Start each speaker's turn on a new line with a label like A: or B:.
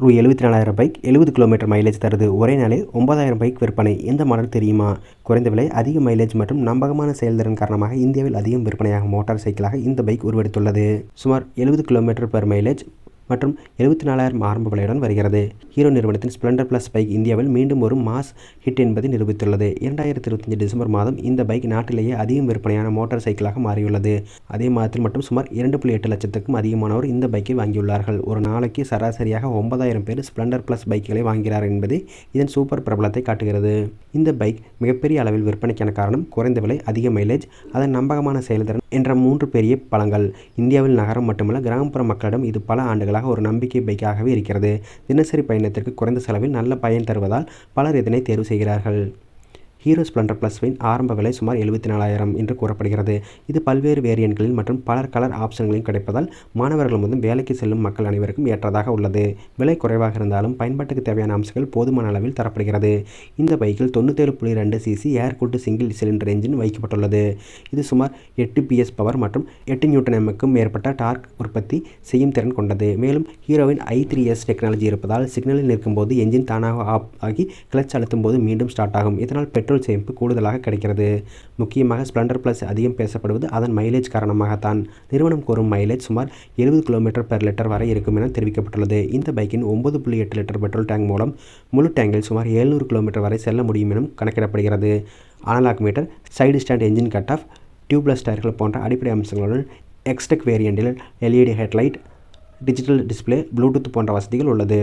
A: ரூ எழுபத்தி நாலாயிரம் பைக் எழுபது கிலோமீட்டர் மைலேஜ் தருது. ஒரே நாளே ஒன்பதாயிரம் பைக் விற்பனை. எந்த மாடல் தெரியுமா? குறைந்த விலை அதிக மைலேஜ் மற்றும் நம்பகமான செயல்திறன் காரணமாக இந்தியாவில் அதிகம் விற்பனையாகும் மோட்டார் சைக்கிளாக இந்த பைக் உருவெடுத்துள்ளது. சுமார் எழுபது கிலோமீட்டர் பெர் மைலேஜ் மற்றும் எழுபத்தி நாலாயிரம் ஆரம்ப விலையுடன் வருகிறது. ஹீரோ நிறுவனத்தின் ஸ்ப்ளெண்டர் ப்ளஸ் பைக் இந்தியாவில் மீண்டும் ஒரு மாஸ் ஹிட் என்பதை நிரூபித்துள்ளது. இரண்டாயிரத்தி இருபத்தஞ்சு டிசம்பர் மாதம் இந்த பைக் நாட்டிலேயே அதிகம் விற்பனையான மோட்டார் சைக்கிளாக மாறியுள்ளது. அதே மாதத்தில் மட்டும் சுமார் இரண்டு புள்ளி எட்டு லட்சத்துக்கும் அதிகமானோர் இந்த பைக்கை வாங்கியுள்ளார்கள். ஒரு நாளைக்கு சராசரியாக ஒன்பதாயிரம் பேர் ஸ்ப்ளெண்டர் ப்ளஸ் பைக்குகளை வாங்குகிறார் என்பது இதன் சூப்பர் பிரபலத்தை காட்டுகிறது. இந்த பைக் மிகப்பெரிய அளவில் விற்பனைக்கான காரணம் குறைந்த விலை அதிக மைலேஜ் அதன் நம்பகமான செயல்திறன் என்ற மூன்று பெரிய பலங்கள் இந்தியாவில் நகரம் மட்டுமல்ல கிராமப்புற மக்களிடம் இது பல ஆண்டுகளாக ஒரு நம்பிக்கை பைக்காகவே இருக்கிறது. தினசரி பயணத்திற்கு குறைந்த செலவில் நல்ல பயன் தருவதால் பலர் இதனை தேர்வு செய்கிறார்கள். ஹீரோ ஸ்ப்ளெண்டர் ப்ளஸ்வின் ஆரம்ப விலை சுமார் எழுபத்தி நாலாயிரம் என்று கூறப்படுகிறது. இது பல்வேறு வேரியன்ட்களில் மற்றும் பலர் கலர் ஆப்ஷன்களையும் கிடைப்பதால் மாணவர்கள் முதல் வேலைக்கு செல்லும் மக்கள் அனைவருக்கும் ஏற்றதாக உள்ளது. விலை குறைவாக இருந்தாலும் பயன்பாட்டுக்கு தேவையான அம்சங்கள் போதுமான அளவில் தரப்படுகிறது. இந்த பைக்கில் தொண்ணூத்தேழு புள்ளி ரெண்டு சிசி ஏர் கூட்டு சிங்கிள் சிலிண்டர் என்ஜின் வைக்கப்பட்டுள்ளது. இது சுமார் எட்டு பிஎஸ் பவர் மற்றும் எட்டு நியூட்டன் எம்முக்கும் மேற்பட்ட டார்க் உற்பத்தி செய்யும் திறன் கொண்டது. மேலும் ஹீரோவின் ஐ த்ரீ எஸ் டெக்னாலஜி இருப்பதால் சிக்னலில் நிற்கும்போது என்ஜின் தானாக ஆஃப் ஆகி கிளச் அழுத்தும் போது மீண்டும் ஸ்டார்ட் ஆகும். இதனால் பெட்ரோல் பெட்ரோல் சேமிப்பு கூடுதலாக கிடைக்கிறது. முக்கியமாக ஸ்ப்ளெண்டர் ப்ளஸ் அதிகம் பேசப்படுவது அதன் மைலேஜ் காரணமாகத்தான். நிறுவனம் கோரும் மைலேஜ் சுமார் எழுபது கிலோமீட்டர் பெர் லிட்டர் வரை இருக்கும் என தெரிவிக்கப்பட்டுள்ளது. இந்த பைக்கின் ஒன்பது புள்ளி எட்டு லிட்டர் பெட்ரோல் டேங்க் மூலம் முழு டேங்கில் சுமார் எழுநூறு கிலோமீட்டர் வரை செல்ல முடியும் எனும் கணக்கிடப்படுகிறது. Analog meter side stand engine cut off tubeless டயர்கள் போன்ற அடிப்படை அம்சங்களுடன் Xtec வேரியண்டில் LED headlight digital display Bluetooth போன்ற வசதிகள் உள்ளது.